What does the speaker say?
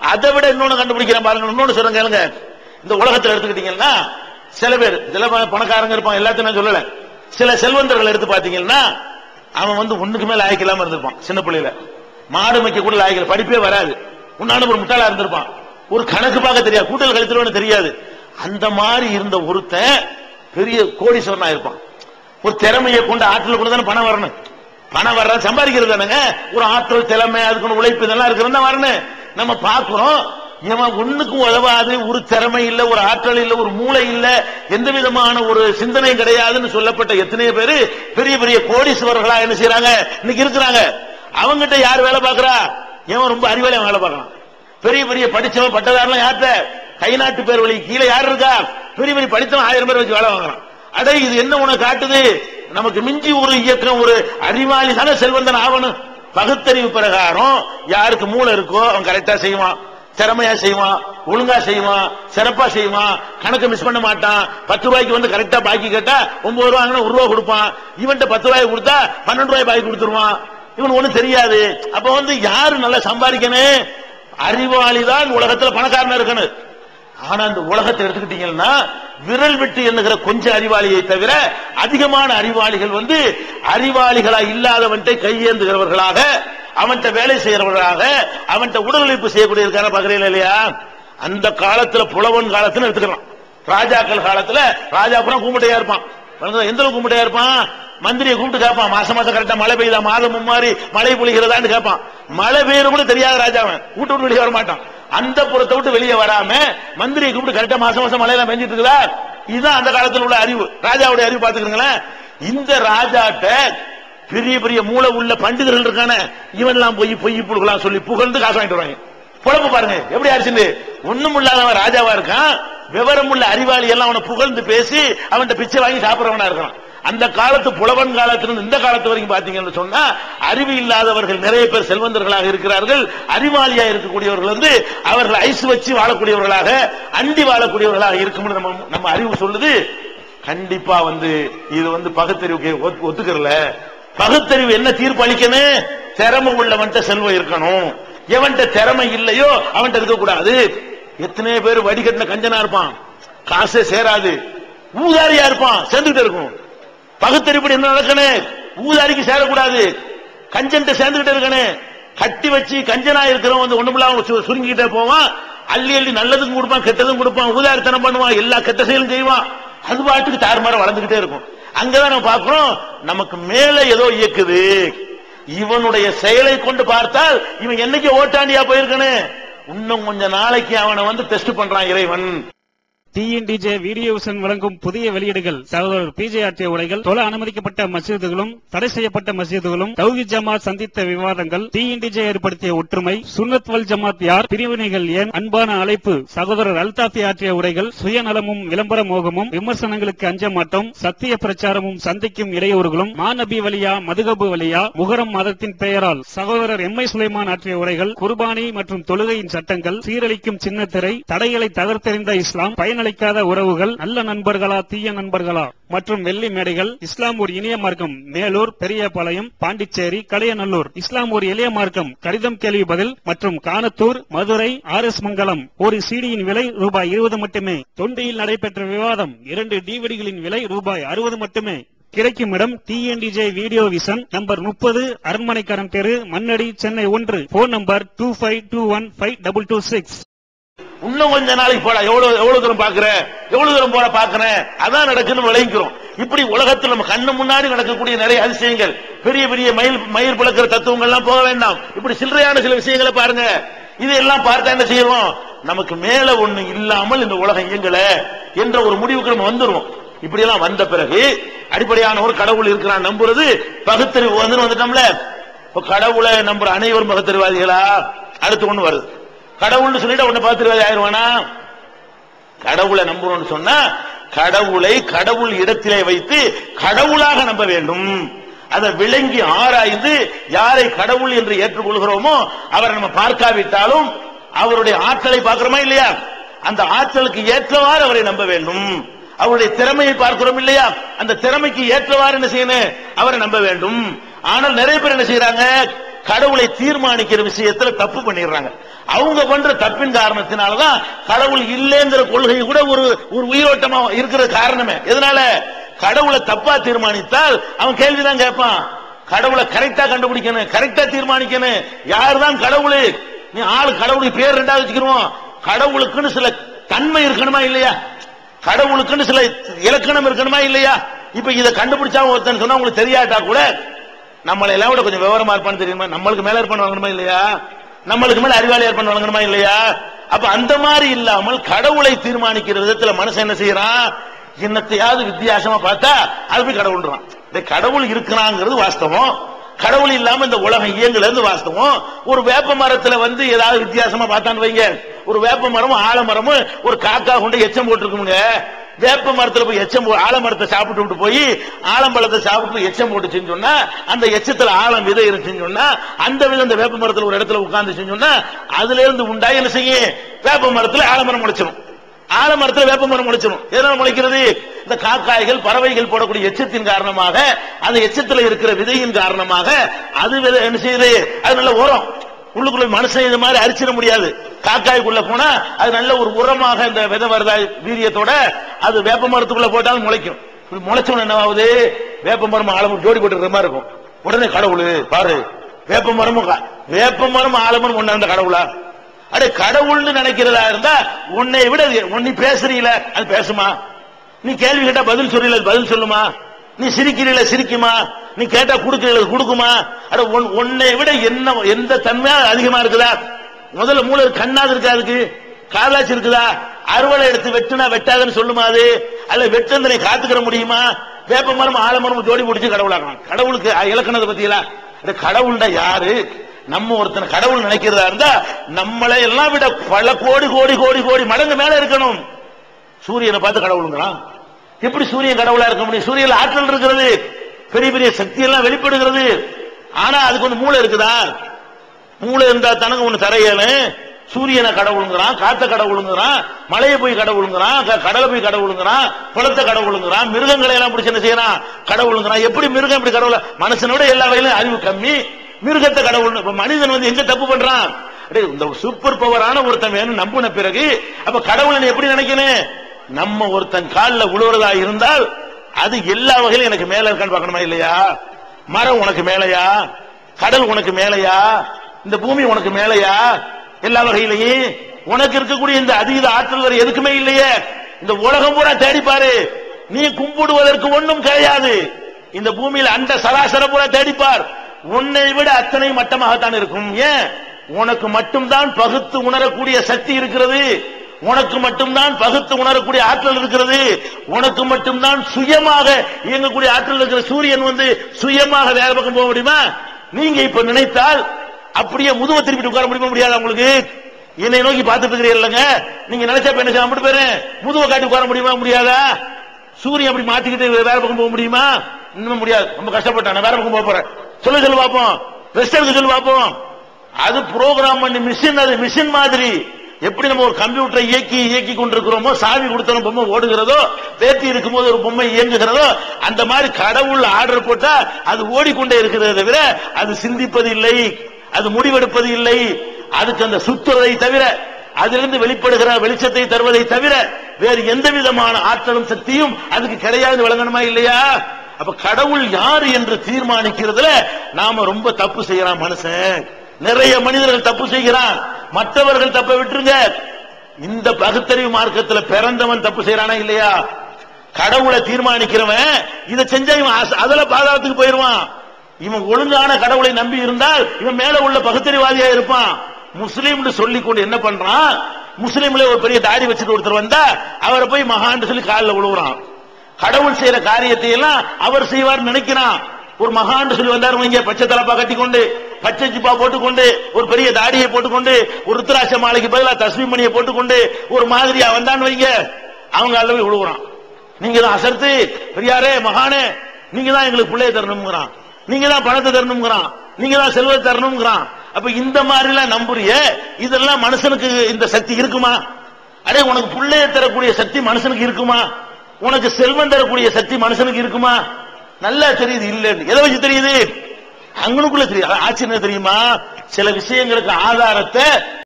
அதை விட இன்னொன்னு கண்டுபிடிக்கிறேன் பாருங்க இன்னொன்னு சொல்றேன் கேளுங்க. இந்த உலகத்துல எடுத்துக்கிட்டீங்கன்னா சில பேர் சில பணக்காரங்க இருப்பான் எல்லாத்தையும் நான் சொல்லல. சில செல்வந்தர்கள் எடுத்து பாத்தீங்கன்னா அவன் வந்து ஒண்ணுக்கு மேல லாய்க்கு இல்லாம இருந்திருப்பான் சின்ன பிள்ளையில. மாடு மைக்க கூட லாய்க்கல படிப்பே வராது. உன்னான ஒரு முட்டாளா இருந்திருப்பான். ஒரு கணக்கு பார்க்க தெரியாது கூட்டல் கழித்துருவனு தெரியாது. அந்த மாதிரி இருந்த ஒருத்தன் பெரிய கோடீஸ்வரனா இருப்பான். ஒரு திறமையை கொண்டு ஆற்றல் கொண்டு தானே பணம் வரணும். பணம் வர்ற சம்பாதிக்கிறது தானேங்க. ஒரு ஆற்றல் திறமை அதுக்குன்னு உழைப்பு இதெல்லாம் இருக்கிறது தான் வரணும். நம்ம பார்க்கிறோம் இவன் ஒண்ணுக்கும் உதவாது ஒரு திறமை இல்ல ஒரு ஆற்றல் இல்ல ஒரு மூளை இல்ல எந்த விதமான ஒரு சிந்தனை கிடையாதுன்னு சொல்லப்பட்ட எத்தனையோ பேரு பெரிய பெரிய கோடீஸ்வரர்களா என்ன செய்யறாங்க இன்னைக்கு இருக்கிறாங்க. அவங்கிட்ட யார் வேலை பார்க்கறா? இவன் ரொம்ப அறிவாளி அவன் வேலை பார்க்கறான். பெரிய பெரிய படிச்சவன் பட்டதாரெல்லாம் யார்கிட்ட? கை நாட்டு பேர் வழி கீழே யார் இருக்கா? பெரிய பெரிய படித்தவன் ஆயிரம் பேர் வச்சு வேலை வாங்குறான். அடே இது என்ன உனக்கு காட்டுது? நமக்கு மிஞ்சி ஒரு இயக்கம் ஒரு அறிவாளி தானே செல்வந்தன் ஆகணும். பகுத்தறிவு பிரகாரம் யாருக்கு மூளை இருக்கோ அவன் கரெக்டா செய்வான். திறமையா செய்வான் ஒழுங்கா செய்வான் சிறப்பா செய்வான் கணக்கு மிஸ் பண்ண மாட்டான். பத்து ரூபாய்க்கு வந்து கரெக்டா பாக்கி கேட்டா ஒன்பது ரூபா ஒரு ரூபா கொடுப்பான். இவன்ட்ட பத்து ரூபாய் கொடுத்தா பன்னெண்டு ரூபாய் பாக்கி கொடுத்துருவான். இவன் ஒண்ணு தெரியாது. அப்ப வந்து யாரு நல்லா சம்பாதிக்கணும்? அறிவாளி தான் உலகத்துல பணக்காரனா இருக்கணும். ஆனா இந்த உலகத்தை எடுத்துக்கிட்டீங்கன்னா விரல் விட்டு எண்ணுகிற கொஞ்ச அறிவாளியை தவிர அதிகமான அறிவாளிகள் வந்து அறிவாளிகளா இல்லாதவன்ட்டை கையேந்துகிறவர்களாக அவன்கிட்ட வேலை செய்யறவர்களாக அவன்கிட்ட உடல் உழைப்பு செய்யக்கூடிய இருக்கான பகிரையில் இல்லையா? அந்த காலத்துல புலவன் காலத்துல எடுத்துக்கலாம். ராஜாக்கள் காலத்துல ராஜா புறம் கும்பிட்டையா இருப்பான். எந்த கும்பிட்டையா இருப்பான்? மந்திரியை கூப்பிட்டு கேட்பான். மாசம் மாசம் கரெக்டா மழை பெய்யுதா? மாதம் மும்மாறி மழை பொழிகிறதான்னு கேட்பான். மழை பெய்யறவங்களும் கூட தெரியாத ராஜாவன். கூட்டு விட்டு வெளியே வர மாட்டான் அந்த புறத்தை விட்டு வெளியே வராம மந்திரியை கூப்பிட்டு கரெக்டா மாசம் மாசம் மழையெல்லாம் பெஞ்சிட்டு இருக்கிறார் இதுதான் அந்த காலத்துல உள்ள அறிவு. ராஜாவுடைய அறிவு பாத்துக்கிறீங்களேன் இந்த ராஜாட்ட பெரிய பெரிய மூளை உள்ள பண்டிதர்கள் இருக்கானே இவன் எல்லாம் போய் பொய் புழுக்கலாம் சொல்லி புகழ்ந்து காசு வாங்கிட்டு வருவாங்க. பொழப்பு பாருங்க எப்படி ஆச்சுன்னு ஒண்ணும் இல்லாதவன் ராஜாவா இருக்கான் விவரம் உள்ள அறிவாளி எல்லாம் அவனை புகழ்ந்து பேசி அவன்கிட்ட பிச்சை வாங்கி சாப்பிடுறவனா இருக்கான். அந்த காலத்து புலவன் காலத்திலிருந்து இந்த காலத்து வரைக்கும் பாத்தீங்கன்னு சொன்னா அறிவு இல்லாதவர்கள் நிறைய பேர் செல்வந்தர்களாக இருக்கிறார்கள். அறிவாளியா இருக்கக்கூடியவர்கள் வந்து அவர்கள் ஐஸ் வச்சு வாழக்கூடியவர்களாக அண்டி வாழக்கூடியவர்களாக இருக்கும்னு நம்ம நம்ம அறிவு சொல்லுது. கண்டிப்பா வந்து இது வந்து பகுத்தறிவுக்கு ஒத்து- ஒத்துக்கறல. பகுத்தறிவு என்ன தீர்ப்பு அளிக்கணும் திறமை உள்ளவன்ட்ட செல்வம் இருக்கணும். எவன்கிட்ட திறமை இல்லையோ அவன்கிட்ட இருக்க கூடாது எத்தனை பேர் வடிகட்டின கஞ்சனா இருப்பான். காசே சேராது. ஊதாரியா இருப்பான். சேர்ந்துகிட்டு இருக்கும். பகுத்தறிப்படி என்ன நடக்கணும் ஊதாரிக்கு சேரக்கூடாது. கஞ்சன்ட்ட சேர்ந்துகிட்டே இருக்கணும் கட்டி வச்சு கஞ்சனா இருக்கிறவன் வந்து ஒண்ணுமில்லாம சு- சுருங்கிக்கிட்டே போவான். அள்ளி அள்ளி நல்லதும் கொடுப்பான் கெட்டதும் கொடுப்பான் ஊதாரித்தனம் பண்ணுவான் எல்லா கெட்ட செயலும் செய்வான். அது பாட்டுக்கு தாறுமாற வளர்ந்துகிட்டே இருக்கும். அங்கதான் நம்ம பாக்குறோம் நமக்கு மேல ஏதோ இயக்குது. இவனுடைய செயலை கொண்டு பார்த்தால் இவன் என்னைக்கு ஓட்டாண்டியா போயிருக்கனு இன்னும் கொஞ்ச நாளைக்கு அவனை வந்து டெஸ்ட் பண்றான் இறைவன். டிஎன்டிஜே வீடியோ விஷன் வழங்கும் புதிய வெளியீடுகள் சகோதரர் பிஜே ஆற்றிய உரைகள் தொலை அனுமதிக்கப்பட்ட மசீதுகளும் தடை செய்யப்பட்ட மசீதுகளும் தௌஹி ஜமாத் சந்தித்த விவாதங்கள் டிஎன்டிஜே ஏற்படுத்திய ஒற்றுமை சுன்னத் வல் ஜமாத் யார் பிரிவினைகள் ஏன் அன்பான அழைப்பு சகோதரர் அல்தாஃபி ஆற்றிய உரைகள் சுயநலமும் விளம்பர மோகமும் விமர்சனங்களுக்கு அஞ்ச மாட்டோம் சத்திய பிரச்சாரமும் சந்திக்கும் இடையூறுகளும் மாநபி வழியா மதுகபு வழியா முகரம் மதத்தின் பெயரால் சகோதரர் எம் ஐ சுலைமான் ஆற்றிய உரைகள் குர்பானி மற்றும் தொழுகையின் சட்டங்கள் சீரழிக்கும் சின்னத்திரை தடைகளை தகர்த்தெறிந்த இஸ்லாம் பயண பயனளிக்காத உறவுகள் நல்ல நண்பர்களா தீய நண்பர்களா? மற்றும் வெள்ளி மேடைகள் இஸ்லாம் ஒரு இனிய மார்க்கம் மேலூர் பெரியபாளையம் பாண்டிச்சேரி கடையநல்லூர் இஸ்லாம் ஒரு எளிய மார்க்கம் கடிதம் கேள்வி பதில் மற்றும் கானத்தூர் மதுரை ஆர் எஸ் மங்கலம். ஒரு சீடியின் விலை ரூபாய் இருபது மட்டுமே. தொண்டியில் நடைபெற்ற விவாதம் இரண்டு டிவிடிகளின் விலை ரூபாய் அறுபது மட்டுமே. கிடைக்கும் இடம் டிஎன்டிஜே வீடியோ விசன் நம்பர் முப்பது அரண்மனைக்காரன் தெரு மண்ணடி சென்னை ஒன்று. Phone number two five two one five double two six இன்னும் கொஞ்ச நாளைக்கு போட. எவ்வளவு எவ்வளவு தூரம் பாக்குற எவ்வளவு தூரம் போட பாக்குறேன் அதான் நடக்குன்னு விளைவிக்கிறோம் இப்படி உலகத்தில் நம்ம கண்ணு முன்னாடி நடக்கக்கூடிய நிறைய அதிசயங்கள் பெரிய பெரிய மயில் மயிர் பிளக்கிற தத்துவங்கள் எல்லாம் போக வேண்டாம். இப்படி சில்லறையான சில விஷயங்களை பாருங்க. இதெல்லாம் பார்த்தா என்ன செய்யறோம் நமக்கு மேல ஒண்ணு இல்லாமல் இந்த உலகம் இயங்கல என்ற ஒரு முடிவுக்கு நம்ம வந்துருவோம். இப்படி எல்லாம் வந்த பிறகு அடிப்படையான ஒரு கடவுள் இருக்கிறான் நம்புறது பகுத்தறிவு வந்து வந்துட்டோம்ல. இப்ப கடவுளை நம்புற அனைவரும் பகுத்தறிவாதிகளா? அடுத்து ஒண்ணு வருது. கடவுள்னு சொல்லிட்டு உன்னை பகுத்தறிவாதி ஆயிருவானா கடவுளை நம்புறோம்னு சொன்னா கடவுளை கடவுள் இடத்திலே வைத்து கடவுளாக நம்ப வேண்டும். அதை விளங்கி ஆராய்ந்து யாரை கடவுள் என்று ஏற்றுக்கொள்கிறோமோ அவரை நம்ம பார்க்காவிட்டாலும் அவருடைய ஆற்றலை பார்க்கிறோமா இல்லையா? அந்த ஆற்றலுக்கு ஏற்றவாறு அவரை நம்ப வேண்டும். அவருடைய திறமையை பார்க்கிறோம் இல்லையா? அந்த திறமைக்கு ஏற்றவாறு என்ன செய்யணும் அவரை நம்ப வேண்டும். ஆனால் நிறைய பேர் என்ன செய்யறாங்க கடவுளை தீர்மானிக்கிற விஷயத்துல தப்பு பண்ணிடுறாங்க. அவங்க பண்ற தப்பின் காரணத்தினாலதான் கடவுள் இல்லைங்கிற கொள்கை கூட ஒரு ஒரு உயிரோட்டமா இருக்கிற காரணமே. எதனால? கடவுளை தப்பா தீர்மானித்தால் அவன் கேள்விதான் கேட்பான். கடவுளை கரெக்டா கண்டுபிடிக்கணும் கரெக்டா தீர்மானிக்கணும். யாருதான் கடவுள்? நீ ஆள் கடவுளுக்கு பேர் ரெண்டா வச்சுக்கிறோம் கடவுளுக்குன்னு சில தன்மை இருக்கணுமா இல்லையா? கடவுளுக்குன்னு சில இலக்கணம் இருக்கணுமா இல்லையா? இப்ப இதை கண்டுபிடிச்சா ஒருத்தன் சொன்னா உங்களுக்கு தெரியாட்டா கூட நம்மளை எல்லாம் விட கொஞ்சம் விவரமா இருப்பான்னு தெரியுமா? நம்மளுக்கு மேல இருப்பான்னு வாங்கணுமா இல்லையா? நம்மளுக்கு மேல அறிவாளி பண்ண வழங்கணுமா இல்லையா? அப்ப அந்த மாதிரி இல்லாமல் கடவுளை தீர்மானிக்கிற விதத்துல மனுஷன் என்ன செய்யறான்? என்னத்தையாவது வித்தியாசமா பார்த்தா அது போய் கடவுள்றான் இந்த கடவுள் இருக்கிறாங்கிறது வாஸ்தவம். கடவுள் இல்லாம இந்த உலகம் இயங்குறது வாஸ்தவம். ஒரு வேப்ப மரத்துல வந்து ஏதாவது வித்தியாசமா பார்த்தான்னு வைங்க. ஒரு வேப்ப மரமும் ஆலமரமும் ஒரு காக்கா கொண்டு எச்சம் போட்டுருக்குங்க வேப்ப மரத்துல போய் எச்சம் போ ஆலமரத்தை சாப்பிட்டு விட்டு போய் ஆலம்பழத்தை சாப்பிட்டு எச்சம் போட்டுச்சுன்னு சொன்னா அந்த எச்சத்துல ஆலம் விதை இருந்துச்சுன்னு சொன்னா அந்த விதம் அந்த வேப்ப மரத்துல ஒரு இடத்துல உட்கார்ந்துச்சுன்னு சொன்னா அதுல இருந்து உண்டாய் என்ன செய்யும்? வேப்ப மரத்துல ஆலமரம் முளைச்சிடும் ஆலமரத்துல வேப்ப மரம் முளைச்சிடும் எதனால முளைக்கிறது? இந்த காக்காய்கள் பறவைகள் போடக்கூடிய எச்சத்தின் காரணமாக அந்த எச்சத்துல இருக்கிற விதையின் காரணமாக அது விதை என்ன செய்யுது? அது நல்ல உரம். உள்ளுக்குள்ள மனுஷன் இது மாதிரி அரிச்சிட முடியாது. காக்காய்க்குள்ள போனா அது நல்ல ஒரு உரமாக இந்த விதை வருதா வீரியத்தோட அது வேப்ப மரத்துக்குள்ள போட்டாலும் முளைக்கும். இப்படி முளைச்சவன என்ன ஆகுது வேப்ப மரம் ஆலமரம் ஜோடி போட்டுக்கிற மாதிரி இருக்கும். உடனே கடவுள் பாரு வேப்ப மரமும் வேப்ப மரம் ஆலமரம் ஒண்ணு அந்த கடவுளா? அடே கடவுள்னு நினைக்கிறதா இருந்தா உன்னை விட நீ பேசுறீல அது பேசுமா? நீ கேள்வி கேட்டா பதில் சொல்றீல பதில் சொல்லுமா? நீ சிரிக்கிறீல சிரிக்குமா? நீ கேட்டா கொடுக்கறீல கொடுக்குமா? அட உன்னை விட என்ன எந்த தன்மையா அதிகமா இருக்குதா? முதல்ல மூளை கண்ணாது இருக்கா அதுக்கு? காதாச்சு இருக்குதா? அறுவடை எடுத்து வெட்டுனா வெட்டாதுன்னு சொல்லுமா அது? அல்ல வெட்டுந்தனை காத்துக்கிற முடியுமா? வேப்ப மரம் ஆலமரம் ஜோடி முடிச்சு கடவுளாக்கலாம் கடவுளுக்கு இலக்கணத்தை பத்தியெல்லாம் அட கடவுள்டா யாரு? நம்ம ஒருத்தனை கடவுள் நினைக்கிறதா இருந்தா நம்மளை எல்லாம் விட பல கோடி கோடி கோடி கோடி மடங்கு மேல இருக்கணும். சூரியனை பார்த்து கடவுளுங்கிறான். எப்படி சூரியன் கடவுளா இருக்க முடியும்? சூரியன் ஆற்றல் இருக்கிறது. பெரிய பெரிய சக்தி எல்லாம் வெளிப்படுகிறது. ஆனா அதுக்கு வந்து மூளை இருக்குதா? மூளை இருந்தா தனக்கு ஒண்ணு தரையணும் சூரியனை கடவுளுங்கிறான் காத்த கடவுளுங்கிறான் மலையை போய் கடவுளுங்கிறான் கடலை போய் கடவுளுங்கிறான் குளத்தை கடவுளுங்கிறான் மிருகங்களை எல்லாம் பிடிச்ச என்ன செய்யறான்? கடவுளுங்கிறான் எப்படி மிருகம் இப்படி கடவுள? மனுஷனோட எல்லா வகையிலும் அறிவு கம்மி. மிருகத்தை கடவுள் மனிதன் வந்து எங்க தப்பு பண்றான்? இந்த சூப்பர் பவரான ஒருத்தன் வேணும் நம்பின பிறகு அப்ப கடவுளை நீ எப்படி நினைக்கணும் நம்ம ஒருத்தன் காலில் விழுவுறதா இருந்தால் அது எல்லா வகையிலும் எனக்கு மேல இருக்கான்னு பார்க்கணுமா இல்லையா? மரம் உனக்கு மேலையா? கடல் உனக்கு மேலையா? இந்த பூமி உனக்கு மேலையா? எல்லா வகையிலையும். உனக்கு இருக்கக்கூடிய இந்த அதீத ஆற்றல் வேற எதுக்குமே இல்லையே. இந்த உலகம் பூரா தேடிப்பாரு. நீ கும்பிடுவதற்கு ஒன்றும் கிடையாது. இந்த பூமியில் அண்ட சராசர பூரா தேடிப்பார். உன்னை விட அத்தனை மட்டமாகத்தான் இருக்கும். ஏன்? உனக்கு மட்டும்தான் பகுத்து உணரக்கூடிய சக்தி இருக்கிறது. உனக்கு மட்டும்தான் பகுத்து உணரக்கூடிய ஆற்றல் இருக்கிறது. உனக்கு மட்டும்தான் சுயமாக இயங்கக்கூடிய ஆற்றல் இருக்கிற சூரியன் வந்து சுயமாக வேற பக்கம் போக முடியுமா? நீங்க இப்ப நினைத்தால் அப்படியே முதுவ திருப்பிட்டு உட்கார முடியுமா முடியாது உங்களுக்கு? என்னை நோக்கி பார்த்துட்டு இருக்கிறீங்க நீங்க நினைச்சா என்ன செய்ய மட்டும் பேரு? முதுவ காட்டி உட்கார முடியுமா முடியாதா? சூரியன் அப்படி மாத்திக்கிட்டு வேற பக்கம் போக முடியுமா? இன்னும் முடியாது. ரொம்ப கஷ்டப்பட்டேன். நான் வேற பக்கம் போக போறேன். சொல்லு சொல்லு பார்ப்போம். ரெஸ்ட் எடுக்க சொல்லு பார்ப்போம். அது ப்ரோக்ராம் பண்ணி மிஷின் அது மிஷின் மாதிரி. எப்படி நம்ம ஒரு கம்ப்யூட்டரை இயக்கி இயக்கி கொண்டிருக்கிறோமோ சாவி கொடுத்தோம் பொம்மை ஓடுகிறதோ பேத்தி இருக்கும்போது ஒரு பொம்மை இயங்குகிறதோ அந்த மாதிரி கடவுள் ஆர்டர் போட்டா அது ஓடிக்கொண்டே இருக்கிறத தவிர அது சிந்திப்பது இல்லை அது முடிவெடுப்பது இல்லை. அதுக்கு அந்த சுத்துறதை தவிர அதிலிருந்து வெளிப்படுகிற வெளிச்சத்தை தருவதை தவிர வேறு எந்த விதமான ஆற்றலும் சக்தியும் அதுக்கு கிடையாது விளங்கணுமா இல்லையா? அப்ப கடவுள் யாரு என்று தீர்மானிக்கிறதுல நாம ரொம்ப தப்பு செய்யறான் மனுஷன். நிறைய மனிதர்கள் தப்பு செய்கிறான். மற்றவர்கள் தப்ப விட்டுருங்க. இந்த பகுத்தறிவு மார்க்கத்துல பிறந்தவன் தப்பு செய்யறானா இல்லையா? கடவுளை தீர்மானிக்கிறவன் இதை செஞ்சா இவன் அதுல பாதாளத்துக்கு போயிருவான். இவன் ஒழுங்கான கடவுளை நம்பி இருந்தால் இவன் மேல உள்ள பகுத்தறிவாதியா இருப்பான். முஸ்லீம்னு சொல்லி கொண்டு என்ன பண்றான்? முஸ்லீம்ல ஒரு பெரிய தாடி வச்சுட்டு ஒருத்தர் வந்தா அவரை போய் மகான்னு சொல்லி காலில் விழுவுறான் கடவுள் செய்யற காரியத்தை எல்லாம் அவர் செய்வார் நினைக்கிறான். ஒரு மகான் சொல்லி வந்தாரு இங்க பச்சை தலப்பா கட்டிக்கொண்டு பச்சை ஜிப்பா போட்டுக்கொண்டு ஒரு பெரிய தாடியை போட்டுக்கொண்டு ஒரு ருத்ராட்ச மாலைக்கு பதிலா தஸ்மி மணியை போட்டுக்கொண்டு ஒரு மாதிரியா வந்தான்னு வைங்க. அவங்க அளவு விழுவுறான் நீங்க தான் அசர்த்து பெரியாரே மகானே நீங்க தான் எங்களுக்கு பிள்ளைய தரணுங்கிறான் நீங்க தான் பணத்தை தரணுங்கிறான் நீங்க தான் செல்வத்தை தரணுங்கிறான் அப்ப இந்த மாதிரி எல்லாம் நம்புறிய? இதெல்லாம் மனுஷனுக்கு இந்த சக்தி இருக்குமா? அடே உனக்கு பிள்ளைய தரக்கூடிய சக்தி மனுஷனுக்கு இருக்குமா? உனக்கு செல்வம் தரக்கூடிய சக்தி மனுஷனுக்கு இருக்குமா? நல்லா தெரியுது இல்லன்னு. எதை வச்சு தெரியுது? அங்கனுக்குள்ள தெரியுது. ஆச்சரியம் தெரியுமா? சில விஷயங்களுக்கு ஆதாரத்தை